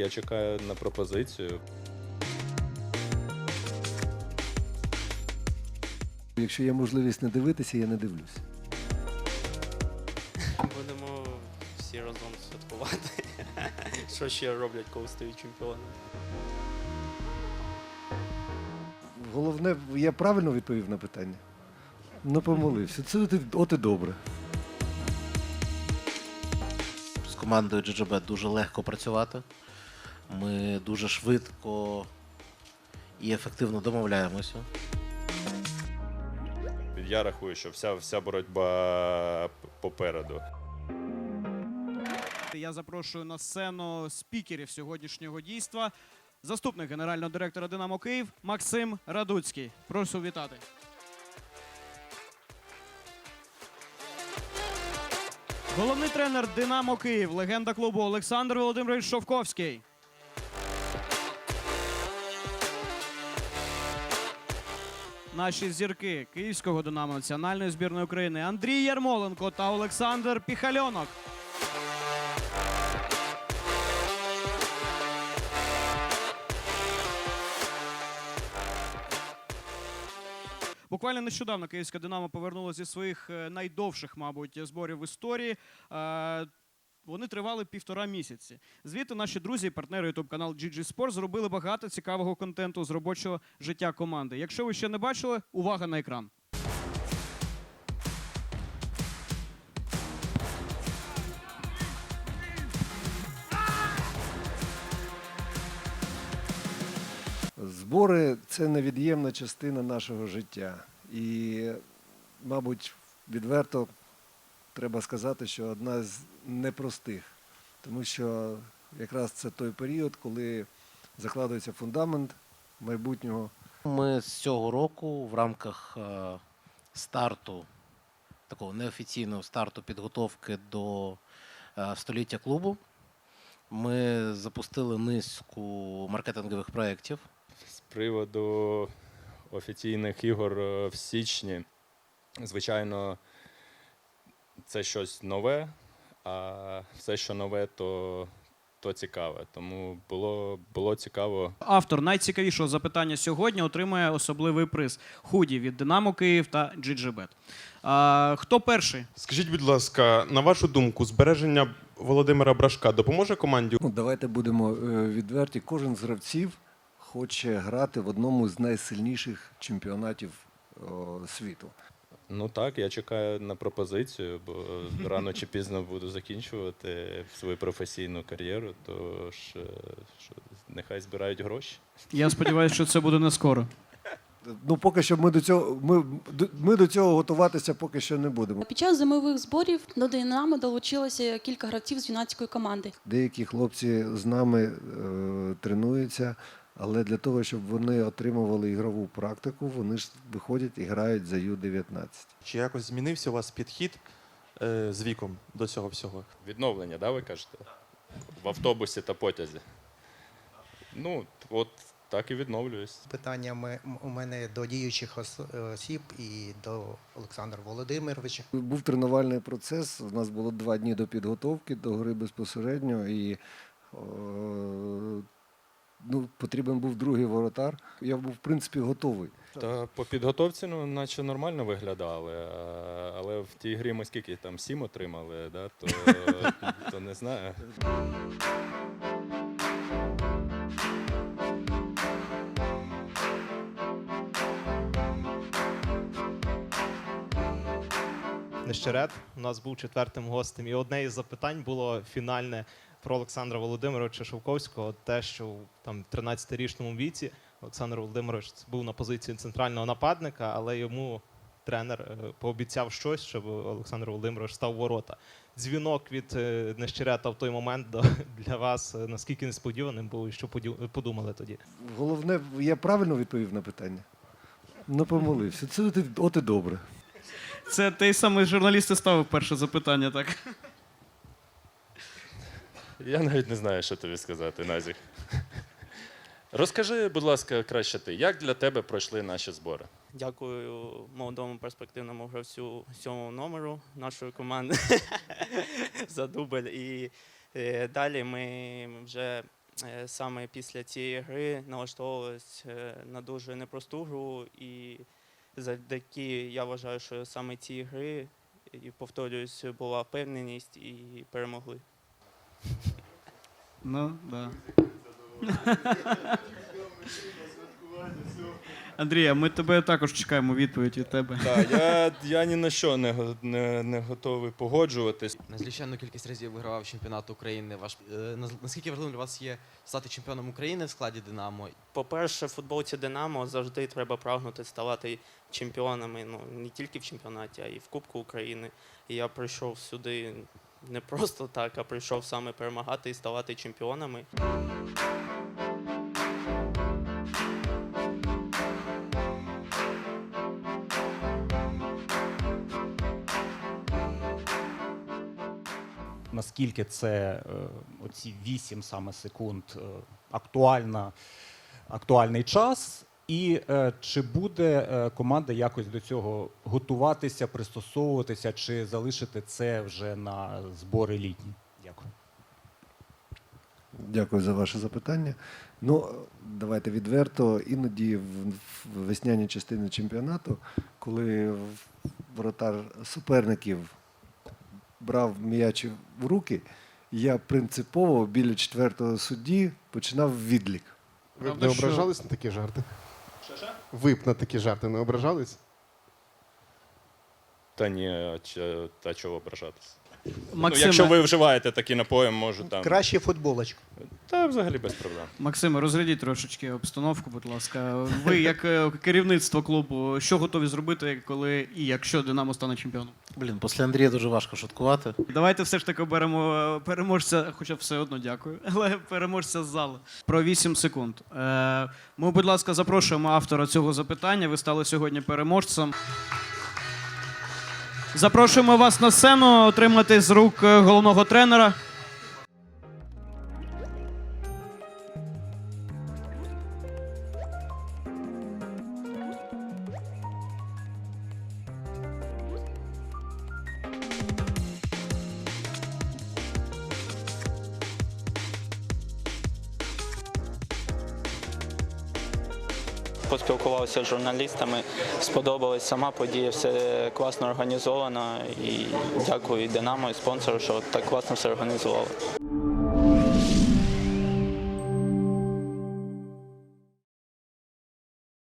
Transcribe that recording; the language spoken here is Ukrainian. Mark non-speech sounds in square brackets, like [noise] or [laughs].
я чекаю на пропозицію. Якщо є можливість не дивитися, я не дивлюся. Будемо всі разом святкувати. [laughs] Що ще роблять, коли стають чемпіонами? Головне, я правильно відповів на питання. Ну, помолився. Це от і, от і добре. З командою GGB дуже легко працювати. Ми дуже швидко і ефективно домовляємося. Я рахую, що вся, вся боротьба попереду. Я запрошую на сцену спікерів сьогоднішнього дійства. Заступник генерального директора Динамо Київ Максим Радуцький. Прошу вітати. Головний тренер Динамо Київ, легенда клубу Олександр Володимирович Шовковський. Наші зірки Київського Динамо Національної збірної України Андрій Ярмоленко та Олександр Піхальонок. Буквально нещодавно київська Динамо повернулася зі своїх е, найдовших, мабуть, зборів в історії. Вони тривали півтора місяці. Звідти наші друзі і партнери youtube канал GG Sport зробили багато цікавого контенту з робочого життя команди. Якщо ви ще не бачили, увага на екран. Збори це невід'ємна частина нашого життя. І, мабуть, відверто треба сказати, що одна з непростих. Тому що якраз це той період, коли закладується фундамент майбутнього. Ми з цього року в рамках е, старту, такого неофіційного старту підготовки до е, століття клубу, ми запустили низку маркетингових проєктів. З приводу офіційних ігор е, в січні, звичайно, це щось нове, а все, що нове, то, то цікаве. Тому було, було цікаво Автор найцікавішого запитання сьогодні отримує особливий приз худі від Динамо Київ та GGBet. А, хто перший? Скажіть, будь ласка, на вашу думку, збереження Володимира Брашка допоможе команді? Ну, давайте будемо е, відверті. Кожен з гравців хоче грати в одному з найсильніших чемпіонатів о, світу. Ну так, я чекаю на пропозицію, бо рано чи пізно буду закінчувати свою професійну кар'єру, тож е, що, нехай збирають гроші. Я сподіваюся, що це буде не скоро. Ну, поки що ми до цього ми, ми до цього готуватися поки що не будемо. Під час зимових зборів до Динамо долучилося кілька гравців з юнацької команди. Деякі хлопці з нами е, тренуються, але для того, щоб вони отримували ігрову практику, вони ж виходять і грають за Ю-19. Чи якось змінився у вас підхід е, з віком до цього всього? Відновлення, да, ви кажете? В автобусі та потязі. Ну, от так і відновлююсь. Питання ми- м- у мене до діючих ос- е, осіб і до Олександра Володимировича. Був тренувальний процес. У нас було два дні до підготовки до гри безпосередньо, і о, ну, потрібен був другий воротар. Я був, в принципі, готовий. Та по підготовці, ну, наче нормально виглядали, а- але в тій грі ми скільки там сім отримали, да, то, то не знаю. Нещерет у нас був четвертим гостем, і одне із запитань було фінальне про Олександра Володимировича Шовковського. Те, що там в 13-річному віці Олександр Володимирович був на позиції центрального нападника, але йому тренер е, пообіцяв щось, щоб Олександр Володимирович став ворота. Дзвінок від е, Нещерета в той момент до- [laughs] для вас е, наскільки несподіваним був, і що подумали тоді? Головне, я правильно відповів на питання? Ну, помолився. Це от і, от і добре. Це той самий журналіст і ставив перше запитання, так? Я навіть не знаю, що тобі сказати, Назік. Розкажи, будь ласка, краще ти, як для тебе пройшли наші збори? Дякую молодому перспективному гравцю сьомого номеру нашої команди [laughs] за дубль. І е, далі ми вже е, саме після цієї гри налаштовувалися е, на дуже непросту гру, і завдяки я вважаю, що саме ці гри, і повторююсь, була впевненість і перемогли. Ну, да. Андрія, ми тебе також чекаємо відповідь від тебе. Так, я, я ні на що не, го- не, не готовий погоджуватись. Незліченну кількість разів вигравав чемпіонат України. Ваш е, наз- наскільки важливим для вас є стати чемпіоном України в складі Динамо? По-перше, в футболці Динамо завжди треба прагнути ставати чемпіонами. Ну не тільки в чемпіонаті, а й в Кубку України. І я прийшов сюди не просто так, а прийшов саме перемагати і ставати чемпіонами. наскільки це е, оці 8 саме секунд е, актуальна, актуальний час, і е, чи буде е, команда якось до цього готуватися, пристосовуватися, чи залишити це вже на збори літні? Дякую. Дякую за ваше запитання. Ну, давайте відверто, іноді в весняній частині чемпіонату, коли воротар суперників брав м'яч в руки, я принципово біля четвертого судді починав відлік. Ви не ображались на такі жарти? Ви б на такі жарти не ображались? Та ні, а, ч- та чого ображатися? Ну, Максиме, якщо ви вживаєте такі напої, можу там. Краще футболочку. Та взагалі без проблем. Максиме, розглядіть трошечки обстановку, будь ласка. Ви, як е, керівництво клубу, що готові зробити, коли і якщо Динамо стане чемпіоном? Блін, після Андрія дуже важко шуткувати. Давайте все ж таки оберемо е, переможця, хоча все одно дякую, [laughs] але переможця з залу. Про 8 секунд. Е, Ми, будь ласка, запрошуємо автора цього запитання. Ви стали сьогодні переможцем. Запрошуємо вас на сцену отримати з рук е, головного тренера. Поспілкувався з журналістами, сподобалась сама подія, все класно організовано. І дякую і Динамо, і спонсору, що так класно все організували.